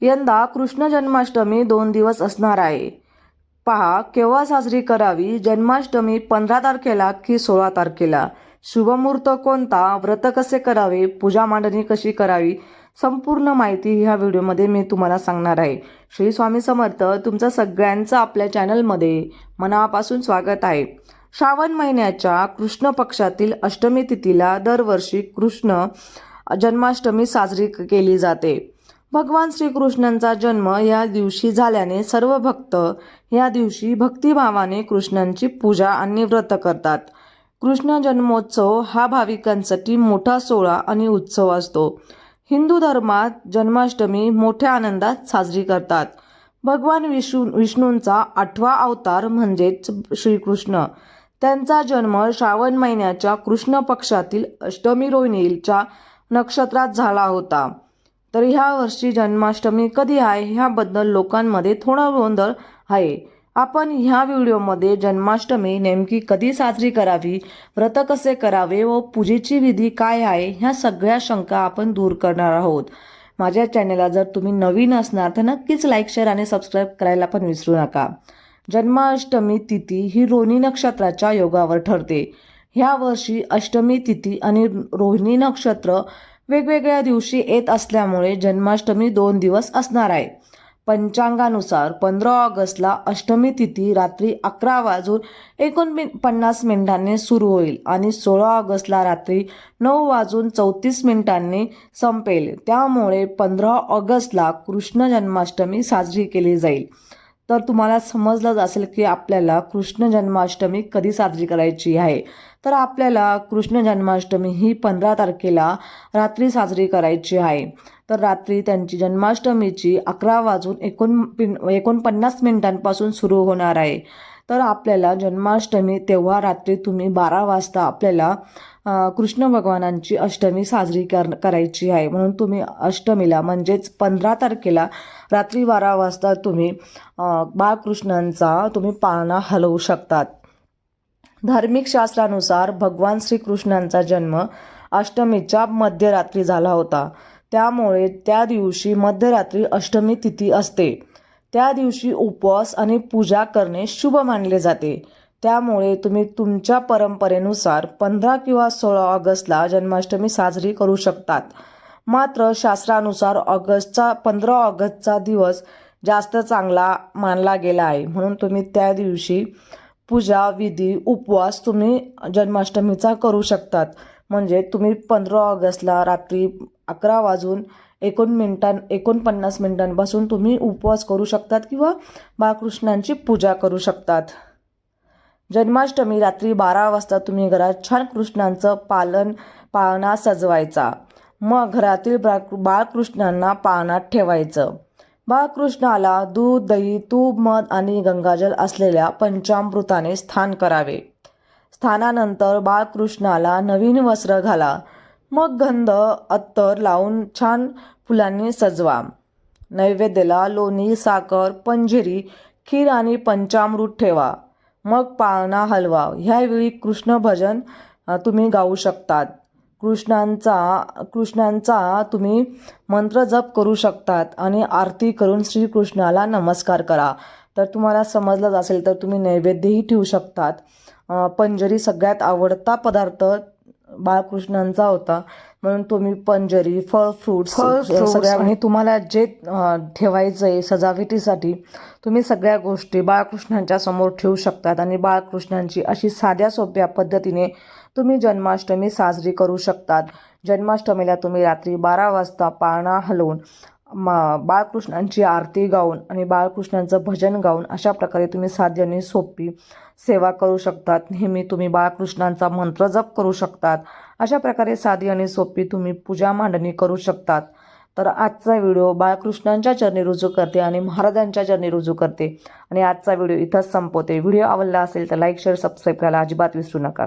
यंदा कृष्ण जन्माष्टमी दोन दिवस असणार आहे. पहा केव्हा साजरी करावी? जन्माष्टमी पंधरा तारखेला की सोळा तारखेला? शुभमुहूर्त कोणता? व्रत कसे करावे? पूजा मांडणी कशी करावी? संपूर्ण माहिती ह्या व्हिडिओमध्ये मी तुम्हाला सांगणार आहे. श्री स्वामी समर्थ तुमचं सगळ्यांचं आपल्या चॅनलमध्ये मनापासून स्वागत आहे. श्रावण महिन्याच्या कृष्ण पक्षातील अष्टमी तिथीला दरवर्षी कृष्ण जन्माष्टमी साजरी केली जाते. भगवान श्रीकृष्णांचा जन्म या दिवशी झाल्याने सर्व भक्त या दिवशी भक्तिभावाने कृष्णांची पूजा आणि व्रत करतात. कृष्ण जन्मोत्सव हा भाविकांसाठी मोठा सोहळा आणि उत्सव असतो. हिंदू धर्मात जन्माष्टमी मोठ्या आनंदात साजरी करतात. भगवान विष्णू विष्णूंचा आठवा अवतार म्हणजेच श्रीकृष्ण. त्यांचा जन्म श्रावण महिन्याच्या कृष्ण पक्षातील अष्टमी रोहिणीच्या नक्षत्रात झाला होता. तर ह्या वर्षी जन्माष्टमी कधी आहे ह्याबद्दल लोकांमध्ये थोडा गोंधळ आहे. आपण ह्या व्हिडिओमध्ये जन्माष्टमी नेमकी कधी साजरी करावी व्रत कसे करावे व पूजेची विधी काय आहे ह्या सगळ्या शंका आपण दूर करणार आहोत. माझ्या चॅनेलला जर तुम्ही नवीन असणार तर नक्कीच लाईक शेअर आणि सबस्क्राईब करायला पण विसरू नका. जन्माष्टमी तिथी ही रोहिणी नक्षत्राच्या योगावर ठरते. ह्या वर्षी अष्टमी तिथी आणि रोहिणी नक्षत्र वेगवेगळ्या दिवशी येत असल्यामुळे जन्माष्टमी दोन दिवस असणार आहे. पंचांगानुसार पंधरा ऑगस्टला अष्टमी तिथी रात्री अकरा वाजून एकोण पन्नास मिनिटांनी सुरू होईल आणि सोळा ऑगस्टला रात्री नऊ वाजून चौतीस मिनिटांनी संपेल. त्यामुळे पंधरा ऑगस्टला कृष्ण जन्माष्टमी साजरी केली जाईल. तर तुम्हाला समजलंच असेल की आपल्याला कृष्ण जन्माष्टमी कधी साजरी करायची आहे. तर आपल्याला कृष्ण जन्माष्टमी ही पंधरा तारखेला रात्री साजरी करायची आहे. तर रात्री त्यांची जन्माष्टमीची अकरा वाजून एकोण पिन एकोणपन्नास मिनिटांपासून सुरू होणार आहे. तर आपल्याला जन्माष्टमी तेव्हा रात्री तुम्ही बारा वाजता आपल्याला कृष्ण भगवानांची अष्टमी साजरी कर करायची आहे. म्हणून तुम्ही अष्टमीला म्हणजेच पंधरा तारखेला रात्री बारा वाजता तुम्ही बाळकृष्णांचा तुम्ही पाळणा हलवू शकतात. धार्मिक शास्त्रानुसार भगवान श्रीकृष्णांचा जन्म अष्टमीच्या मध्यरात्री झाला होता. त्यामुळे त्या दिवशी मध्यरात्री अष्टमी तिथी असते. त्या दिवशी उपवास आणि पूजा करणे शुभ मानले जाते. त्यामुळे तुम्ही तुमच्या परंपरेनुसार पंधरा किंवा सोळा ऑगस्टला जन्माष्टमी साजरी करू शकतात. मात्र शास्त्रानुसार ऑगस्टचा पंधरा ऑगस्टचा दिवस जास्त चांगला मानला गेला आहे. म्हणून तुम्ही त्या दिवशी पूजा विधी उपवास तुम्ही जन्माष्टमीचा करू शकतात. म्हणजे तुम्ही पंधरा ऑगस्टला रात्री अकरा वाजून एकोण मिनिटां एकोणपन्नास मिनिटांपासून तुम्ही उपवास करू शकतात किंवा बाळकृष्णांची पूजा करू शकतात. जन्माष्टमी रात्री बारा वाजता तुम्ही घरात छान कृष्णांचं पालन पाळणा सजवायचा. मग घरातील बा बाळकृष्णांना पाळणात ठेवायचं. बाळकृष्णाला दूध दही तूप मध आणि गंगाजल असलेल्या पंचामृताने स्थान करावे. स्थानानंतर बाळकृष्णाला नवीन वस्त्र घाला. मग गंध अत्तर लावून छान फुलांनी सजवा. नैवेद्याला लोणी साखर पंजिरी खीर आणि पंचामृत ठेवा. मग पाळणा हलवा ह्यावेळी कृष्ण भजन तुम्ही गाऊ शकतात. कृष्णांचा कृष्णांचा तुम्ही मंत्र जप करू शकतात आणि आरती करून श्रीकृष्णाला नमस्कार करा. तर तुम्हाला समजलंच असेल तर तुम्ही नैवेद्यही ठेवू शकतात. पंजरी सगळ्यात आवडता पदार्थ बाळकृष्णांचा होता. म्हणून तुम्ही पंजरी फळ फ्रूट्स fruits सगळ्या आणि तुम्हाला जे ठेवायचं आहे सजावटीसाठी तुम्ही सगळ्या गोष्टी बाळकृष्णांच्या समोर ठेवू शकतात आणि बाळकृष्णांची अशी साध्या सोप्या पद्धतीने तुम्ही जन्माष्टमी साजरी करू शकतात. जन्माष्टमीला तुम्ही रात्री बारा वाजता पाळणा हलवून मा बाळकृष्णांची आरती गाऊन आणि बाळकृष्णांचं भजन गाऊन अशा प्रकारे तुम्ही साधी आणि सोपी सेवा करू शकतात. नेहमी तुम्ही बाळकृष्णांचा मंत्र जप करू शकतात. अशा प्रकारे साधी आणि सोपी तुम्ही पूजा मांडणी करू शकतात. तर आजचा व्हिडिओ बाळकृष्णांच्या चरणी रुजू करते आणि महाराजांच्या चरणी रुजू करते. आणि आजचा व्हिडिओ इथंच संपवते. व्हिडिओ आवडला असेल तर लाईक शेअर सबस्क्राईब करायला अजिबात विसरू नका.